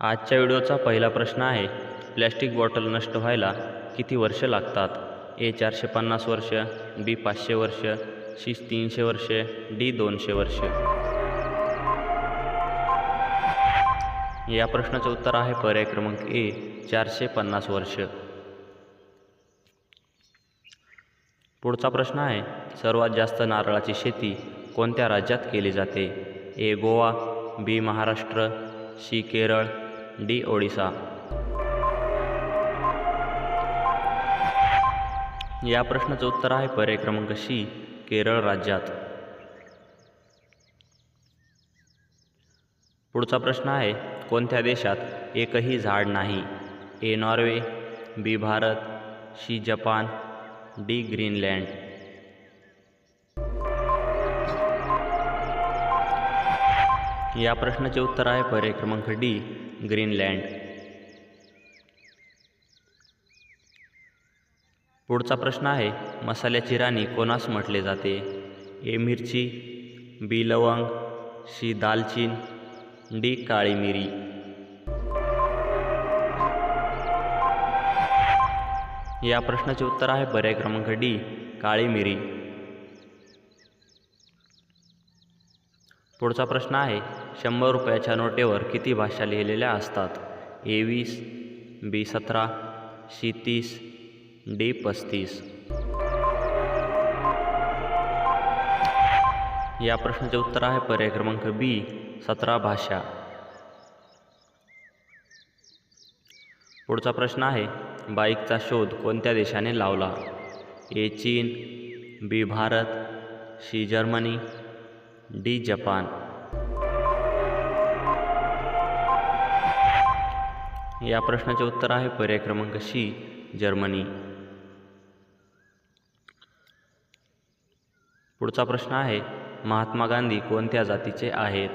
आजच्या व्हिडिओचा पहिला प्रश्न आहे प्लॅस्टिक बॉटल नष्ट व्हायला किती वर्ष लागतात? ए चारशे पन्नास वर्ष बी पाचशे वर्ष सी तीनशे वर्ष डी दोनशे वर्ष. या प्रश्नाचं उत्तर आहे पर्याय क्रमांक ए चारशे पन्नास वर्ष. पुढचा प्रश्न आहे सर्वात जास्त नारळाची शेती कोणत्या राज्यात केली जाते? A Goa B Maharashtra C Kerala D Odisha. या प्रश्नाचं उत्तर आहे पर्याय क्रमांक सी केरळ राज्यात. पुढचा प्रश्न आहे कोणत्या देशात एकही झाड नाही? A Norway B Bharat C Japan D Greenland. या प्रश्नाचे उत्तर आहे पर्याय क्रमांक डी ग्रीनलँड. पुढचा प्रश्न आहे मसाल्याची राणी कोणास म्हटले जाते? ए मिरची बी लवंग सी दालचीन डी काळी मिरी. या प्रश्नाचे उत्तर आहे पर्याय क्रमांक डी काळी मिरी. पुढचा प्रश्न आहे शंभर रुपयाच्या नोटेवर किती भाषा लिहिलेल्या असतात? ए वीस बी सतरा सी तीस डी पस्तीस. या प्रश्नाचे उत्तर आहे पर्याय क्रमांक बी सतरा भाषा पुढचा प्रश्न आहे बाईकचा शोध कोणत्या देशाने लावला? ए चीन B Bharat C Germany D Japan. या प्रश्नाचे उत्तर आहे पर्याय क्रमांक सी जर्मनी. पुढचा प्रश्न आहे महात्मा गांधी कोणत्या जातीचे आहेत?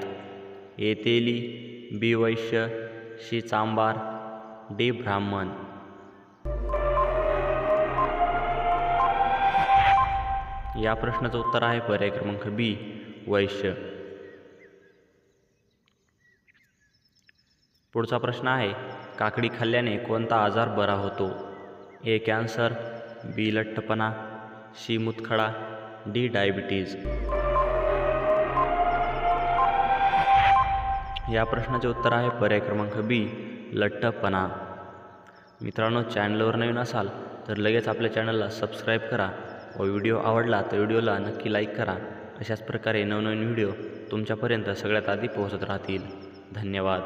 ए तेली बी वैश्य सी चांबार डी ब्राह्मण. या प्रश्नाचं उत्तर आहे पर्याय क्रमांक बी वैश्य. पुढचा प्रश्न आहे काकडी खाल्ल्याने कोणता आजार बरा होतो? ए कॅन्सर बी लठ्ठपणा सी मुतखडा डी डायबिटीज. या प्रश्नाचे उत्तर आहे पर्याय क्रमांक बी लठ्ठपणा. मित्रांनो चॅनलवर नवीन असाल तर लगेच आपल्या चॅनलला सबस्क्राईब करा व व्हिडिओ आवडला तर व्हिडिओला नक्की लाईक करा. अशाच प्रकारे नवनवीन व्हिडिओ तुमच्यापर्यंत सगळ्यात आधी पोहोचत राहतील. धन्यवाद.